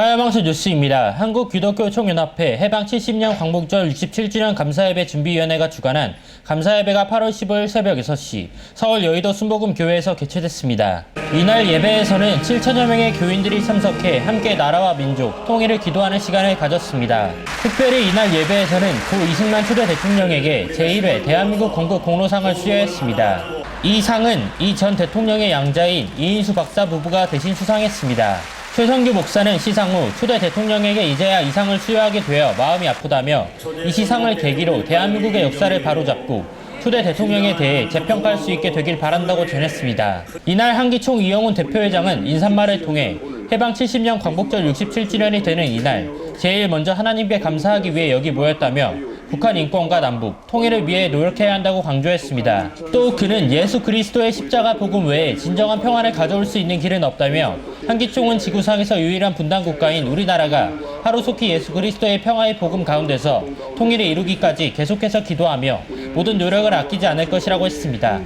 하야방수 뉴스입니다. 한국기독교총연합회 해방 70년 광복절 67주년 감사예배 준비위원회가 주관한 감사예배가 8월 15일 새벽 6시 서울 여의도 순복음 교회에서 개최됐습니다. 이날 예배에서는 7천여 명의 교인들이 참석해 함께 나라와 민족, 통일을 기도하는 시간을 가졌습니다. 특별히 이날 예배에서는 고 이승만 초대 대통령에게 제1회 대한민국 건국 공로상을 수여했습니다. 이 상은 이 전 대통령의 양자인 이인수 박사 부부가 대신 수상했습니다. 최성규 목사는 시상 후 초대 대통령에게 이제야 이 상을 수여하게 되어 마음이 아프다며 이 시상을 계기로 대한민국의 역사를 바로잡고 초대 대통령에 대해 재평가할 수 있게 되길 바란다고 전했습니다. 이날 한기총 이영훈 대표회장은 인사말을 통해 해방 70년 광복절 67주년이 되는 이날 제일 먼저 하나님께 감사하기 위해 여기 모였다며 북한 인권과 남북, 통일을 위해 노력해야 한다고 강조했습니다. 또 그는 예수 그리스도의 십자가 복음 외에 진정한 평안을 가져올 수 있는 길은 없다며 한기총은 지구상에서 유일한 분단 국가인 우리나라가 하루속히 예수 그리스도의 평화의 복음 가운데서 통일을 이루기까지 계속해서 기도하며 모든 노력을 아끼지 않을 것이라고 했습니다.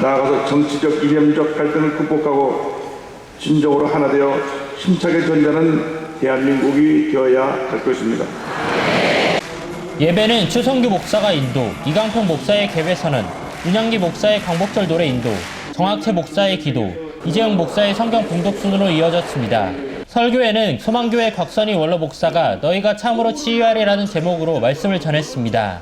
나아가서 정치적 이념적 갈등을 극복하고 진정으로 하나 되어 힘차게 전진하는 대한민국이 되어야 할 것입니다. 예배는 추성규 목사가 인도, 이강평 목사의 개회선언, 윤양기 목사의 광복절 노래 인도, 정학채 목사의 기도, 이재용 목사의 성경 봉독 순으로 이어졌습니다. 설교에는 소망교회 곽선희 원로 목사가 너희가 참으로 치유하리라는 제목으로 말씀을 전했습니다.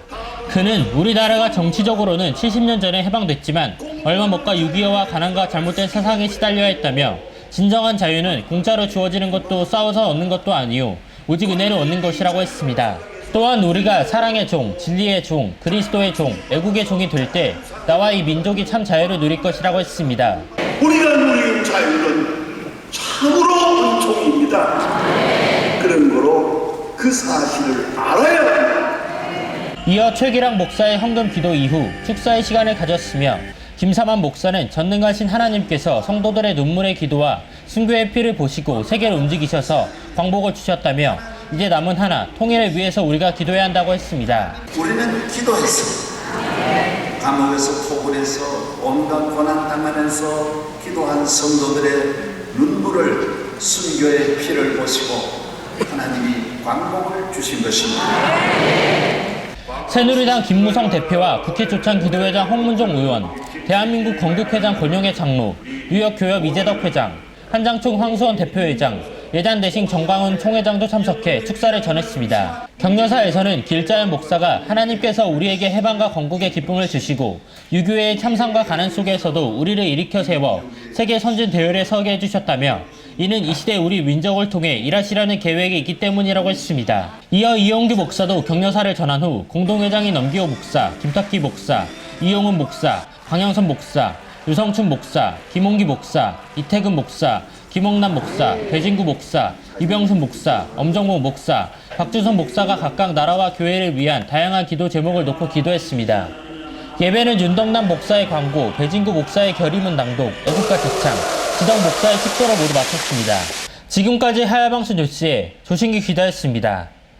그는 우리나라가 정치적으로는 70년 전에 해방됐지만 얼마 못가 6.25와 가난과 잘못된 사상에 시달려야 했다며 진정한 자유는 공짜로 주어지는 것도 싸워서 얻는 것도 아니요 오직 은혜로 얻는 것이라고 했습니다. 또한 우리가 사랑의 종, 진리의 종, 그리스도의 종, 애국의 종이 될 때 나와 이 민족이 참 자유를 누릴 것이라고 했습니다. 우리가 누리는 자유는 참으로 은총입니다. 그런 거로 그 사실을 알아야 합니다. 이어 최기랑 목사의 헌금 기도 이후 축사의 시간을 가졌으며 김사만 목사는 전능하신 하나님께서 성도들의 눈물의 기도와 순교의 피를 보시고 세계를 움직이셔서 광복을 주셨다며 이제 남은 하나 통일을 위해서 우리가 기도해야 한다고 했습니다. 우리는 기도했어. 감옥에서 포근해서 온갖 고난 당하면서 기도한 성도들의 눈물을 순교의 피를 보시고 하나님이 광복을 주신 것입니다. 새누리당 김무성 대표와 국회 조찬 기도회장 홍문종 의원, 대한민국 건국회장 권영애 장로, 뉴욕교협 이재덕 회장, 한장총 황수원 대표회장, 예단 대신 정광훈 총회장도 참석해 축사를 전했습니다. 격려사에서는 길자연 목사가 하나님께서 우리에게 해방과 건국의 기쁨을 주시고 유교의 참상과 가난 속에서도 우리를 일으켜 세워 세계 선진 대열에 서게 해주셨다며 이는 이 시대 우리 민족을 통해 일하시라는 계획이 있기 때문이라고 했습니다. 이어 이용규 목사도 격려사를 전한 후 공동회장인 넘기호 목사, 김탁기 목사, 이용훈 목사, 강영선 목사, 유성춘 목사, 김홍기 목사, 이태근 목사, 김홍남 목사, 배진구 목사, 이병순 목사, 엄정모 목사, 박주선 목사가 각각 나라와 교회를 위한 다양한 기도 제목을 놓고 기도했습니다. 예배는 윤덕남 목사의 광고, 배진구 목사의 결의문 낭독, 애국가 제창, 지덕 목사의 축도로 모두 마쳤습니다. 지금까지 하야방수 뉴스의 조신기 기자였습니다.